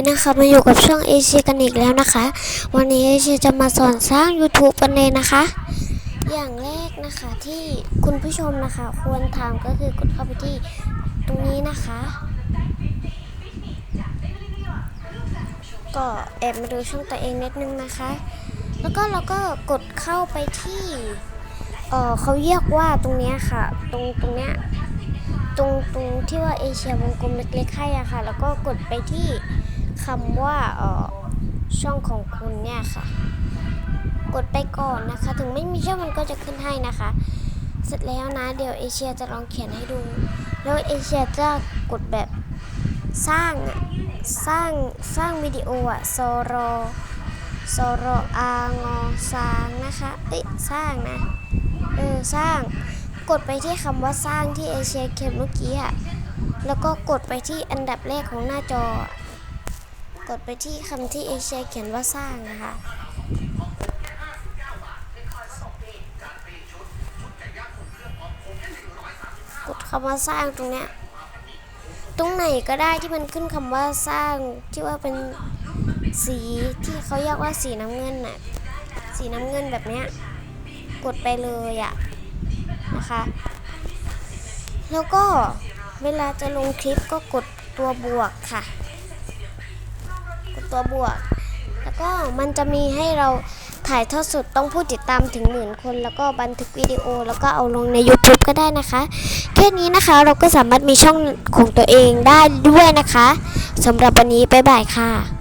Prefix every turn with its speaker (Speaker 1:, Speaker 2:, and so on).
Speaker 1: นี้นะคะมาอยู่กับช่องเอเชียกันอีกแล้วนะคะ วันนี้เอเชียจะมาสอนสร้าง YouTube กันเลยนะคะ อย่างแรกนะคะที่คุณผู้ชมนะคะ ควรทำก็คือกดเข้าไปที่ตรงนี้นะคะ ก็แอบมาดูช่องตัวเองนิดนึงนะคะ แล้วก็เราก็กดเข้าไปที่เออเขาเรียกว่าตรงเนี้ยค่ะ ตรงตรงเนี้ยตรงตรงที่ว่าเอเชียวงกลมเล็กๆให้อะค่ะ แล้วก็กดไปที่ คำว่าเออช่องของคุณเนี่ยค่ะ กดไปก่อนนะคะ ถึงไม่มีช่องมันก็จะขึ้นให้นะคะ เสร็จแล้วนะ เดี๋ยวเอเชียจะลองเขียนให้ดู แล้วเอเชียจะกดแบบสร้างสร้างสร้างวิดีโออะโซโรโซโรอางอสร้างนะคะ เอ้ยสร้างนะเออสร้างกดไปที่คำว่าสร้างที่เอเชียเขียนเมื่อกี้อะแล้วก็กดไปที่อันดับแรกของหน้าจอ กดไปที่คำที่เอเชียเขียนว่าสร้างนะคะกดคำว่าสร้างตรงเนี้ยตรงไหนก็ได้ที่มันขึ้นคำว่าสร้างที่ว่าเป็นสีที่เขาเรียกว่าสีน้ำเงินน่ะสีน้ำเงินแบบเนี้ยกดไปเลยอะนะคะ แล้วก็เวลาจะลงคลิปก็กดตัวบวกค่ะ ตัวบวก แล้วก็มันจะมีให้เราถ่ายทอดสดต้องผู้ติดตามถึงหมื่นคน แล้วก็บันทึกวิดีโอ แล้วก็เอาลงใน YouTube ก็ได้นะคะ แค่นี้นะคะเราก็สามารถมีช่องของตัวเองได้ด้วยนะคะสำหรับวันนี้บ๊ายบายค่ะ